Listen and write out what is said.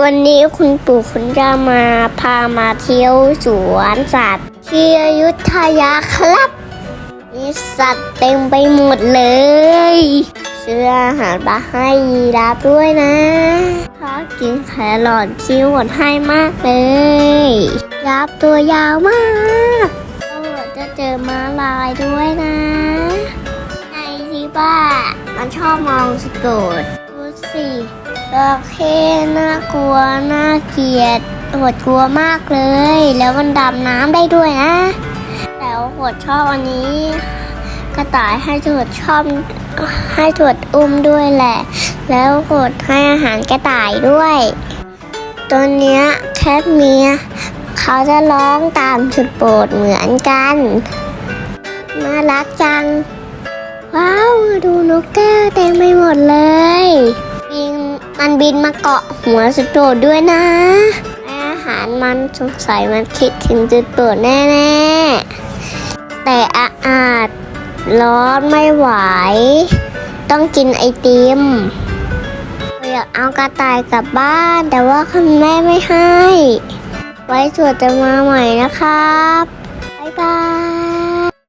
วันนี้คุณปู่คุณย่ามาพามาเที่ยวสวนสัตว์ที่อยุธยาครับ มีสัตว์เต็มไปหมดเลยเสื้ออาหารมาให้ยีราฟด้วยนะพากินแครอทที่หมดให้มากเลยยีราฟตัวยาวมากโอ้จะเจอม้าลายด้วยนะ ในที่บ้ามันชอบมองสะกดดูสิ จระเข้น่ากลัวน่าเกลียดโหดกลัวมากเลย แล้วมันดำน้ำได้ด้วยนะแต่ว่าโหดชอบอันนี้ กระต่ายให้โหดชอบให้โหดอุ้มด้วยแหละ แล้วโหดให้อาหารกระต่ายด้วย ตัวเนี้ยแคทเมียเขาจะร้องตามสุดโปรดเหมือนกันน่ารักจัง ว้าว ดูนกแก้วเต็มไปหมดเลย มันบินมาเกาะหัวสุดโปรดด้วยนะ อาหารมันสงสัยมันคิดถึงจุดโปรดแน่ๆ แต่อาอาจร้อนไม่ไหว ต้องกินไอติมอยากเอากระต่ายกลับบ้าน แต่ว่าคุณแม่ไม่ให้ ไว้สวดจะมาใหม่นะครับบ๊ายบาย